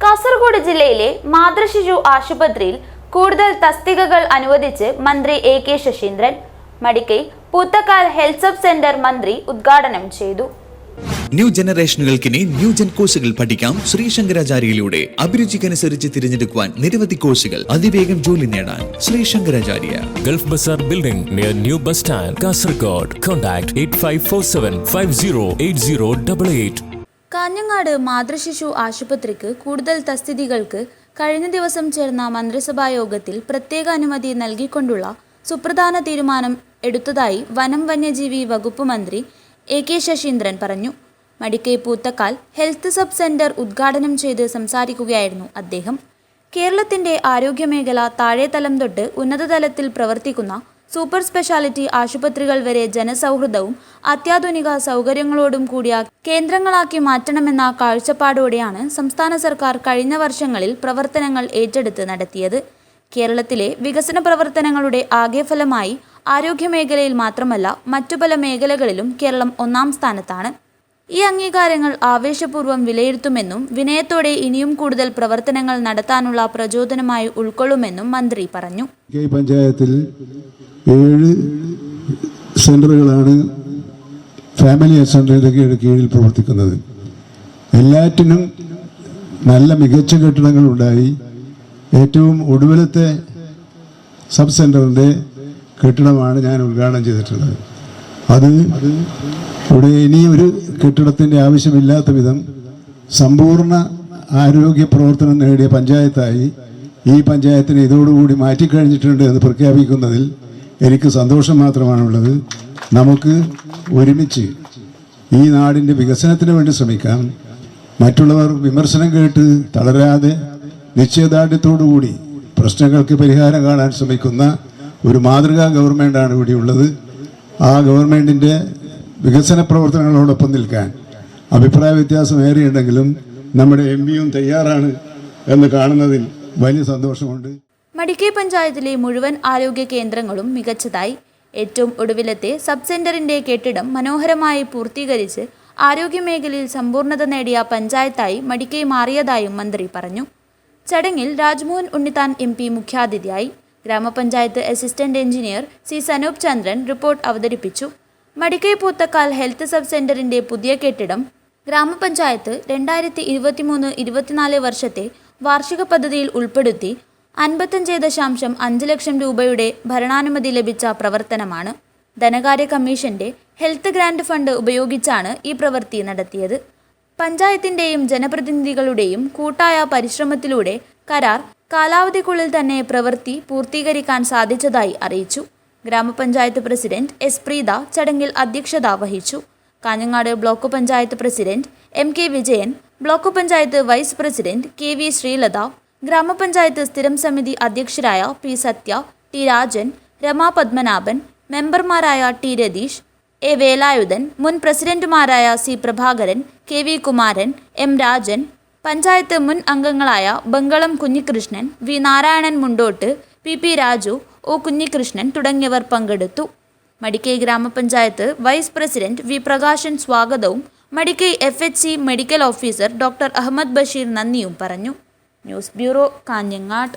കാസർഗോഡ് ജില്ലയിലെ മാതൃശിശു ആശുപത്രിയിൽ കൂടുതൽ തസ്തികകൾ അനുവദിച്ച് മന്ത്രി A K Saseendran Madikai Poothakkal health sub centre മന്ത്രി ഉദ്ഘാടനം ചെയ്തു ന്യൂ ജനറേഷനുകൾക്കിനി ന്യൂ ജൻ കോഴ്സുകൾ പഠിക്കാം ശ്രീശങ്കരാചാര്യയിലൂടെ അഭിരുചിക്കനുസരിച്ച് തിരഞ്ഞെടുക്കുവാൻ നിരവധി കോഴ്സുകൾ അതിവേഗം ജോലി നേടാൻ Sreesankaracharya Gulf bazaar building near New Bus Stand, Kasargod. Contact 8547 508088. Kanhangad മാതൃശിശു ആശുപത്രിക്ക് കൂടുതൽ തസ്തികകൾക്ക് കഴിഞ്ഞ ദിവസം ചേർന്ന മന്ത്രിസഭാ യോഗത്തിൽ പ്രത്യേക അനുമതി നൽകിക്കൊണ്ടുള്ള സുപ്രധാന തീരുമാനം എടുത്തതായി വനം വന്യജീവി വകുപ്പ് മന്ത്രി എ കെ ശശീന്ദ്രൻ പറഞ്ഞു. Madikai Poothakkal health sub centre ഉദ്ഘാടനം ചെയ്ത് സംസാരിക്കുകയായിരുന്നു അദ്ദേഹം. കേരളത്തിന്റെ ആരോഗ്യമേഖല താഴെത്തലം തൊട്ട് ഉന്നതതലത്തിൽ പ്രവർത്തിക്കുന്ന സൂപ്പർ സ്പെഷ്യാലിറ്റി ആശുപത്രികൾ വരെ ജനസൗഹൃദവും അത്യാധുനിക സൗകര്യങ്ങളോടും കൂടിയ കേന്ദ്രങ്ങളാക്കി മാറ്റണമെന്ന കാഴ്ചപ്പാടോടെയാണ് സംസ്ഥാന സർക്കാർ കഴിഞ്ഞ വർഷങ്ങളിൽ പ്രവർത്തനങ്ങൾ ഏറ്റെടുത്ത് നടത്തിയത്. കേരളത്തിലെ വികസന പ്രവർത്തനങ്ങളുടെ ആകെ ഫലമായി ആരോഗ്യമേഖലയിൽ മാത്രമല്ല മറ്റു പല മേഖലകളിലും കേരളം ഒന്നാം സ്ഥാനത്താണ്. ഈ അംഗീകാരങ്ങൾ ആവേശപൂർവം വിലയിരുത്തുമെന്നും വിനയത്തോടെ ഇനിയും കൂടുതൽ പ്രവർത്തനങ്ങൾ നടത്താനുള്ള പ്രചോദനമായി ഉൾക്കൊള്ളുമെന്നും മന്ത്രി പറഞ്ഞു. പഞ്ചായത്തിൽ ഏഴ് സെന്ററുകളാണ് ഫാമിലി സെന്ററിന്റെ കീഴിൽ പ്രവർത്തിക്കുന്നത്. എല്ലാറ്റിനും നല്ല മികച്ച കെട്ടിടങ്ങൾ ഉണ്ടായി. ഏറ്റവും ഒടുവിലത്തെ സബ് സെന്ററിന്റെ കെട്ടിടമാണ് ഞാൻ ഉദ്ഘാടനം ചെയ്തിട്ടുള്ളത്. അത് ഇവിടെ ഇനി ഒരു കെട്ടിടത്തിന്റെ ആവശ്യമില്ലാത്ത വിധം സമ്പൂർണ ആരോഗ്യ പ്രവർത്തനം നേടിയ പഞ്ചായത്തായി ഈ പഞ്ചായത്തിനെ ഇതോടുകൂടി മാറ്റിക്കഴിഞ്ഞിട്ടുണ്ട് എന്ന് പ്രഖ്യാപിക്കുന്നതിൽ എനിക്ക് സന്തോഷം മാത്രമാണുള്ളത്. നമുക്ക് ഒരുമിച്ച് ഈ നാടിന്റെ വികസനത്തിന് വേണ്ടി ശ്രമിക്കാം. മറ്റുള്ളവർ വിമർശനം കേട്ട് തളരാതെ നിശ്ചയദാർഢ്യത്തോടുകൂടി പ്രശ്നങ്ങൾക്ക് പരിഹാരം കാണാൻ ശ്രമിക്കുന്ന ഒരു മാതൃകാ ഗവൺമെന്റാണ് ഇവിടെയുള്ളത്. ആ ഗവൺമെന്റിന്റെ വികസന പ്രവർത്തനങ്ങളോടൊപ്പം നിൽക്കാൻ അഭിപ്രായ വ്യത്യാസം ഏറെയുണ്ടെങ്കിലും നമ്മുടെ എം പിയും തയ്യാറാണ് എന്ന് കാണുന്നതിൽ വലിയ സന്തോഷമുണ്ട്. മടിക്കൈ പഞ്ചായത്തിലെ മുഴുവൻ ആരോഗ്യ കേന്ദ്രങ്ങളും മികച്ചതായി. ഏറ്റവും ഒടുവിലത്തെ സബ് സെന്ററിന്റെ കെട്ടിടം മനോഹരമായി പൂർത്തീകരിച്ച് ആരോഗ്യമേഖലയിൽ സമ്പൂർണത നേടിയ പഞ്ചായത്തായി മടിക്കൈ മാറിയതായും മന്ത്രി പറഞ്ഞു. ചടങ്ങിൽ രാജ്മോഹൻ ഉണ്ണിത്താൻ എം പി മുഖ്യാതിഥിയായി. ഗ്രാമപഞ്ചായത്ത് assistant engineer C Sanoop Chandran report അവതരിപ്പിച്ചു. മടിക്കൈ പൂത്തക്കാൽ ഹെൽത്ത് സബ് സെന്ററിന്റെ പുതിയ കെട്ടിടം ഗ്രാമപഞ്ചായത്ത് രണ്ടായിരത്തി ഇരുപത്തിമൂന്ന് ഇരുപത്തിനാല് വർഷത്തെ വാർഷിക പദ്ധതിയിൽ ഉൾപ്പെടുത്തി അൻപത്തഞ്ച് ദശാംശം അഞ്ച് ലക്ഷം രൂപയുടെ ഭരണാനുമതി ലഭിച്ച പ്രവർത്തനമാണ്. ധനകാര്യ കമ്മീഷന്റെ ഹെൽത്ത് ഗ്രാൻഡ് ഫണ്ട് ഉപയോഗിച്ചാണ് ഈ പ്രവൃത്തി നടത്തിയത്. പഞ്ചായത്തിന്റെയും ജനപ്രതിനിധികളുടെയും കൂട്ടായ പരിശ്രമത്തിലൂടെ കരാർ കാലാവധിക്കുള്ളിൽ തന്നെ പ്രവൃത്തി പൂർത്തീകരിക്കാൻ സാധിച്ചതായി അറിയിച്ചു. ഗ്രാമപഞ്ചായത്ത് പ്രസിഡന്റ് എസ് പ്രീത ചടങ്ങിൽ അധ്യക്ഷത വഹിച്ചു. Kanhangad block panchayat president M K Vijayan block panchayat vice president K V Sreelatha ഗ്രാമപഞ്ചായത്ത് സ്ഥിരം സമിതി അധ്യക്ഷരായ പി സത്യ ടി രാജൻ രമാ പത്മനാഭൻ മെമ്പർമാരായ ടി രതീഷ് എ വേലായുധൻ മുൻ പ്രസിഡന്റുമാരായ C Prabhakaran K V Kumaran M Rajan panchayat മുൻ അംഗങ്ങളായ Bangalam Kunhikrishnan V Narayanan Mundottu P P Raju O Kunhikrishnan തുടങ്ങിയവർ പങ്കെടുത്തു. മടിക്കൈ ഗ്രാമപഞ്ചായത്ത് വൈസ് പ്രസിഡന്റ് വി പ്രകാശൻ സ്വാഗതവും Madikai F H C medical officer doctor Ahammed Basheer നന്ദിയും പറഞ്ഞു. News bureau Kanhangad